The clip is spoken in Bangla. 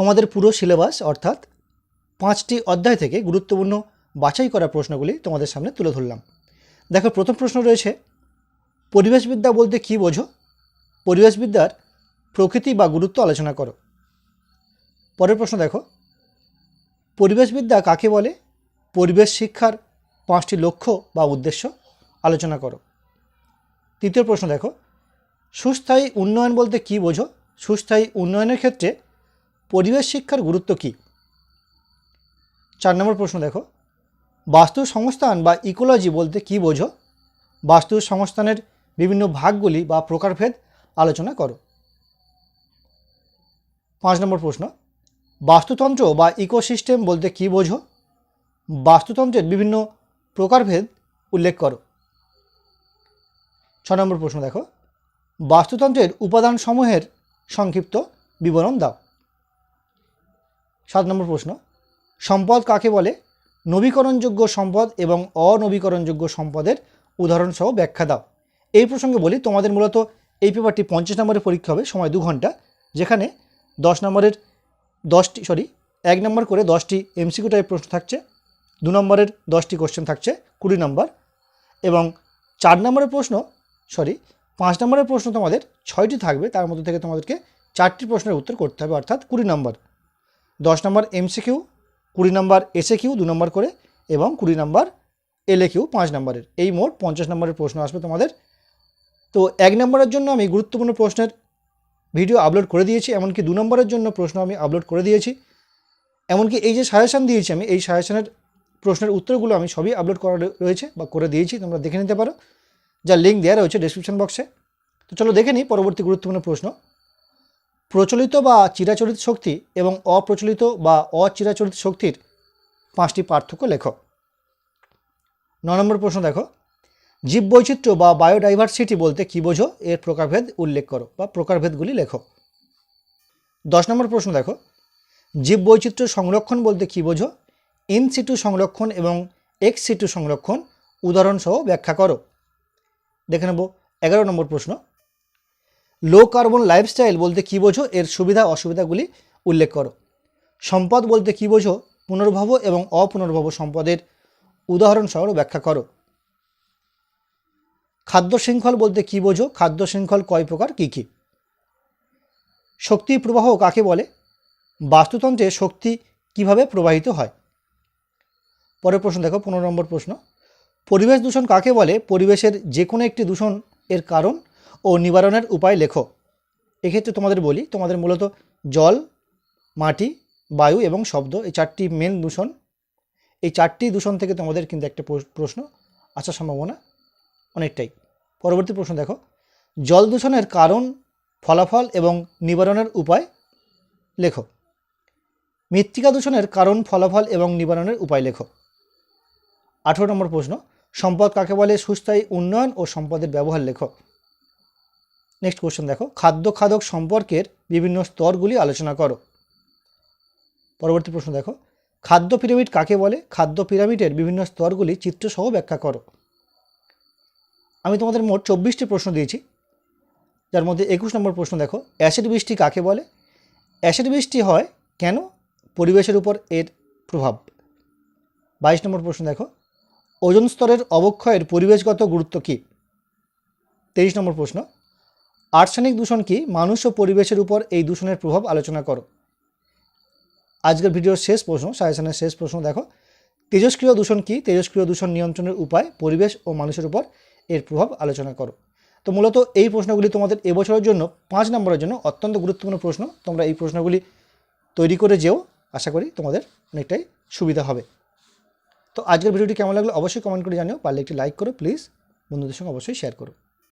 তোমাদের পুরো সিলেবাস, অর্থাৎ পাঁচটি অধ্যায় থেকে গুরুত্বপূর্ণ বাছাই করা প্রশ্নগুলি তোমাদের সামনে তুলে ধরলাম। দেখো, প্রথম প্রশ্ন রয়েছে, পরিবেশবিদ্যা বলতে কী বোঝো? পরিবেশবিদ্যার প্রকৃতি বা গুরুত্ব আলোচনা করো। পরের প্রশ্ন দেখো, পরিবেশবিদ্যা কাকে বলে? পরিবেশ শিক্ষার পাঁচটি লক্ষ্য বা উদ্দেশ্য আলোচনা করো। তৃতীয় প্রশ্ন দেখো, সুস্থায়ী উন্নয়ন বলতে কী বোঝো? সুস্থায়ী উন্নয়নের ক্ষেত্রে পরিবেশ শিক্ষার গুরুত্ব কী? চার নম্বর প্রশ্ন দেখো। বাস্তু সংস্থান বা ইকোলজি বলতে কী বোঝো? বাস্তু সংস্থানের বিভিন্ন ভাগগুলি বা প্রকারভেদ আলোচনা করো। পাঁচ নম্বর প্রশ্ন। বাস্তুতন্ত্র বা ইকোসিস্টেম বলতে কী বোঝো? বাস্তুতন্ত্রের বিভিন্ন প্রকারভেদ উল্লেখ করো। ছ নম্বর প্রশ্ন দেখো। বাস্তুতন্ত্রের উপাদানসমূহের সংক্ষিপ্ত বিবরণ দাও। সাত নম্বর প্রশ্ন, সম্পদ কাকে বলে? নবীকরণযোগ্য সম্পদ এবং অনবীকরণযোগ্য সম্পদের উদাহরণসহ ব্যাখ্যা দাও। এই প্রসঙ্গে বলি, তোমাদের মূলত এই পেপারটি পঞ্চাশ নম্বরের পরীক্ষা হবে, সময় দু ঘণ্টা, যেখানে দশ নম্বরের দশটি সরি এক নম্বর করে দশটি এমসিকিউ টাইপ প্রশ্ন থাকছে, দু নম্বরের দশটি কোশ্চেন থাকছে, কুড়ি নম্বর, এবং চার নম্বরের প্রশ্ন সরি পাঁচ নম্বরের প্রশ্ন তোমাদের ছয়টি থাকবে, তার মধ্যে থেকে তোমাদেরকে চারটি প্রশ্নের উত্তর করতে হবে, অর্থাৎ কুড়ি নম্বর। দশ নম্বর এমসিকিউ, কুড়ি নম্বর এসে কিউ দু নম্বর করে, এবং কুড়ি নম্বর এলে কিউ পাঁচ নম্বরের। এই মোট পঞ্চাশ নম্বরের প্রশ্ন আসবে তোমাদের। তো এক নম্বরের জন্য আমি গুরুত্বপূর্ণ প্রশ্নের ভিডিও আপলোড করে দিয়েছি, এমনকি দু নম্বরের জন্য প্রশ্ন আমি আপলোড করে দিয়েছি। এমনকি এই যে সাজেশান দিয়েছি আমি, এই সাজেশানের প্রশ্নের উত্তরগুলো আমি সবই আপলোড করা রয়েছে বা করে দিয়েছি, তোমরা দেখে নিতে পারো। যার লিঙ্ক দেওয়া রয়েছে ডেসক্রিপশন বক্সে তো চলো দেখে নিই পরবর্তী গুরুত্বপূর্ণ প্রশ্ন। প্রচলিত বা চিরাচরিত শক্তি এবং অপ্রচলিত বা অচিরাচরিত শক্তির পাঁচটি পার্থক্য লেখো। ন নম্বর প্রশ্ন দেখো। জীববৈচিত্র্য বা বায়োডাইভার্সিটি বলতে কী বোঝো? এর প্রকারভেদ উল্লেখ করো বা প্রকারভেদগুলি লেখো। দশ নম্বর প্রশ্ন দেখো। জীববৈচিত্র্য সংরক্ষণ বলতে কী বোঝো? ইন সিটু সংরক্ষণ এবং এক্স সিটু সংরক্ষণ উদাহরণসহ ব্যাখ্যা করো। দেখে নেব। এগারো নম্বর প্রশ্ন। লো কার্বন লাইফস্টাইল বলতে কী বোঝো? এর সুবিধা অসুবিধাগুলি উল্লেখ করো। সম্পদ বলতে কী বোঝো? পুনর্ভব এবং অপুনর্ভব সম্পদের উদাহরণসহ ব্যাখ্যা করো। খাদ্য শৃঙ্খল বলতে কী বোঝো? খাদ্য শৃঙ্খল কয় প্রকার? কী কী? শক্তি প্রবাহ কাকে বলে? বাস্তুতন্ত্রে শক্তি কীভাবে প্রবাহিত হয়? পরের প্রশ্ন দেখো, পনেরো নম্বর প্রশ্ন। পরিবেশ দূষণ কাকে বলে? পরিবেশের যে কোনো একটি দূষণ এর কারণ ও নিবারণের উপায় লেখো। এক্ষেত্রে তোমাদের বলি, তোমাদের মূলত জল, মাটি, বায়ু এবং শব্দ, এই চারটি মেন দূষণ। এই চারটি দূষণ থেকে তোমাদের কিন্তু একটা প্রশ্ন আসার সম্ভাবনা অনেকটাই। পরবর্তী প্রশ্ন দেখো, জল দূষণের কারণ, ফলাফল এবং নিবারণের উপায় লেখো। মৃত্তিকা দূষণের কারণ, ফলাফল এবং নিবারণের উপায় লেখো। আঠেরো নম্বর প্রশ্ন, সম্পদ কাকে বলে? সুস্থায়ী উন্নয়ন ও সম্পদের ব্যবহার লেখো। নেক্সট কোশ্চেন দেখো। খাদ্য খাদক সম্পর্কের বিভিন্ন স্তরগুলি আলোচনা করো। পরবর্তী প্রশ্ন দেখো। খাদ্য পিরামিড কাকে বলে? খাদ্য পিরামিডের বিভিন্ন স্তরগুলি চিত্রসহ ব্যাখ্যা করো। আমি তোমাদের মোট চব্বিশটি প্রশ্ন দিয়েছি। যার মধ্যে একুশ নম্বর প্রশ্ন দেখো। অ্যাসিড বৃষ্টি কাকে বলে? অ্যাসিড বৃষ্টি হয় কেন? পরিবেশের উপর এর প্রভাব। বাইশ নম্বর প্রশ্ন দেখো। ওজন স্তরের অবক্ষয়ের পরিবেশগত গুরুত্ব কী? তেইশ নম্বর প্রশ্ন। আর্সেনিক দূষণ কি? মানুষ ও পরিবেশের উপর এই দূষণের প্রভাব আলোচনা করো। আজকের ভিডিওর শেষ প্রশ্ন, সাজেশনের শেষ প্রশ্ন দেখো। তেজস্ক্রিয় দূষণ কি? তেজস্ক্রিয় দূষণ নিয়ন্ত্রণের উপায়, পরিবেশ ও মানুষের উপর এর প্রভাব আলোচনা করো। তো মূলত এই প্রশ্নগুলি তোমাদের এবছরের জন্য, পাঁচ নম্বরের জন্য অত্যন্ত গুরুত্বপূর্ণ প্রশ্ন। তোমরা এই প্রশ্নগুলি তৈরি করে যেও, আশা করি তোমাদের অনেকটাই সুবিধা হবে। তো আজকের ভিডিওটি কেমন লাগল অবশ্যই কমেন্ট করে জানিও, পারলে একটি লাইক করো, প্লিজ। বন্ধুদের সঙ্গে অবশ্যই শেয়ার করো।